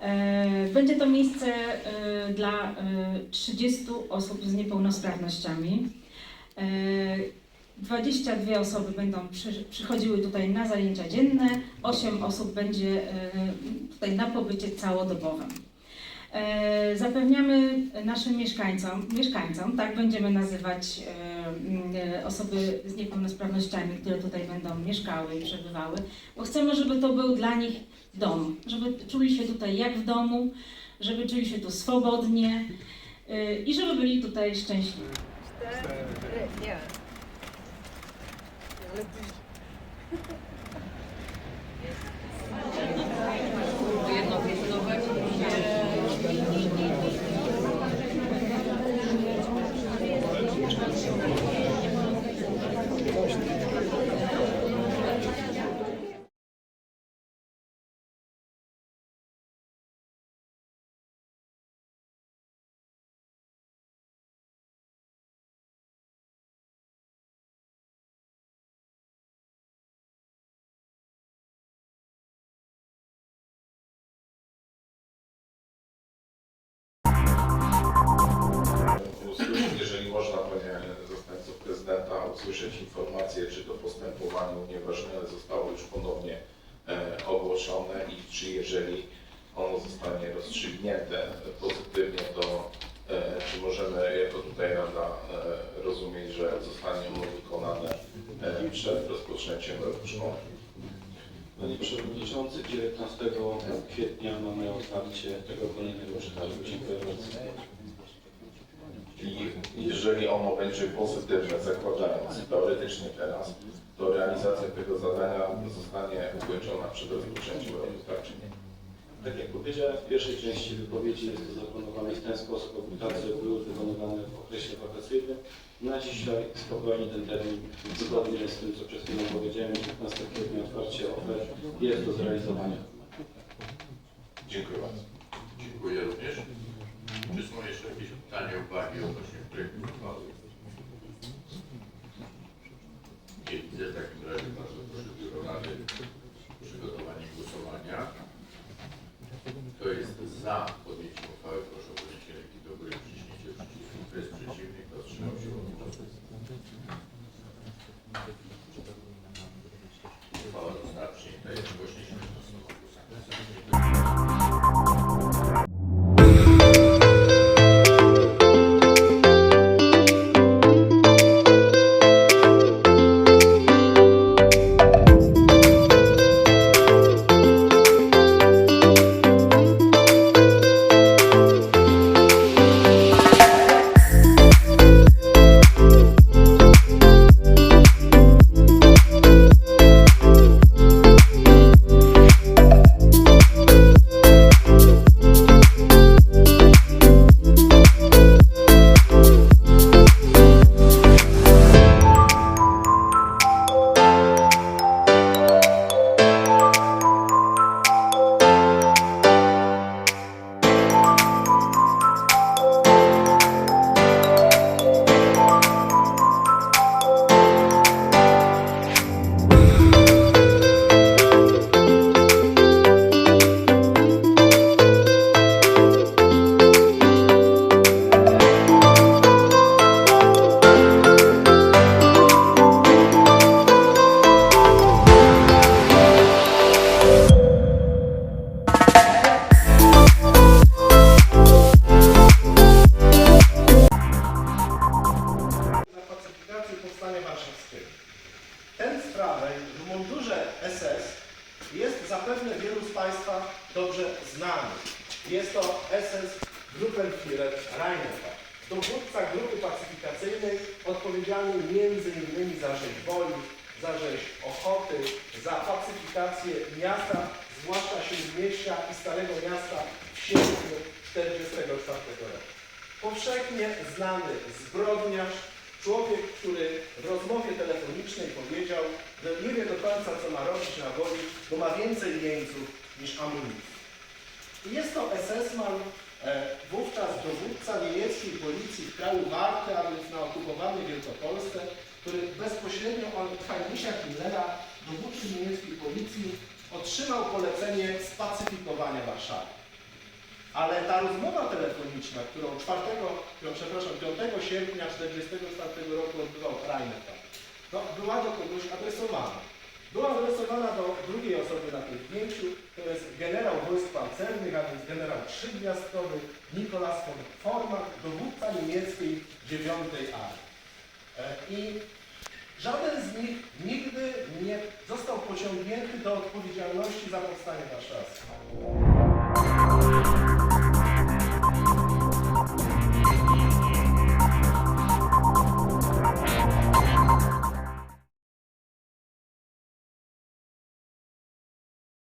E, Będzie to miejsce e, dla e, 30 osób z niepełnosprawnościami. E, 22 osoby będą przy, przychodziły tutaj na zajęcia dzienne, 8 osób będzie e, tutaj na pobycie całodobowym. E, Zapewniamy naszym mieszkańcom, mieszkańcom, tak będziemy nazywać e, e, osoby z niepełnosprawnościami, które tutaj będą mieszkały i przebywały, bo chcemy, żeby to był dla nich dom, żeby czuli się tutaj jak w domu, żeby czuli się tu swobodnie e, i żeby byli tutaj szczęśliwi. Nie. Usłyszeć informację, czy to postępowanie unieważnione zostało już ponownie e, ogłoszone i czy jeżeli ono zostanie rozstrzygnięte pozytywnie, to e, czy możemy jako tutaj Rada e, rozumieć, że zostanie ono wykonane przed rozpoczęciem roku szkolnego. Panie Przewodniczący, 19 kwietnia mamy otwarcie tego kolejnego przetargu. Dziękuję bardzo. Jeżeli ono będzie pozytywne, zakładając teoretycznie teraz, to realizacja tego zadania zostanie ukończona przed rozpoczęciem roku, tak czy nie? Tak jak powiedziałem w pierwszej części wypowiedzi, jest to zaplanowane w ten sposób, aby pracę były wykonywane w okresie wakacyjnym. Na dzisiaj spokojnie ten termin, zgodnie z tym, co przed chwilą powiedziałem, 19 kwietnia otwarcie ofert jest do zrealizowania. Dziękuję bardzo. Dziękuję również. Czy są jeszcze jakieś pytania, uwagi odnośnie Powstania Warszawskiego. Ten sprawę w mundurze SS jest zapewne wielu z Państwa dobrze znany. Jest to SS Gruppenführer Rheinland, dowódca grupy pacyfikacyjnej odpowiedzialny innymi za rzeź Woli, za rzeź Ochoty, za pacyfikację miasta, zwłaszcza Śródmieścia i Starego Miasta w sierpniu 1944 roku powszechnie znany zbrodniarz, człowiek, który w rozmowie telefonicznej powiedział, że nie wie do końca, co ma robić na woli, bo ma więcej jeńców niż amunicji. I Jest to SS-man, e, wówczas dowódca niemieckiej policji w kraju Warty, a więc na okupowanej Wielkopolsce, który bezpośrednio od Heinricha Himmlera, dowódcy niemieckiej policji, otrzymał polecenie spacyfikowania Warszawy. Ale ta rozmowa telefoniczna, którą 4, którą, przepraszam, 5 sierpnia 1944 roku odbywał Rheinmetall, no, była do kogoś adresowana. Była adresowana do drugiej osoby na tym zdjęciu, to jest generał wojsk pancernych, a więc generał trzygwiazdkowy Nikolas von Forman, dowódca niemieckiej 9 Armii. E, I żaden z nich nigdy nie został pociągnięty do odpowiedzialności za powstanie warszawskie.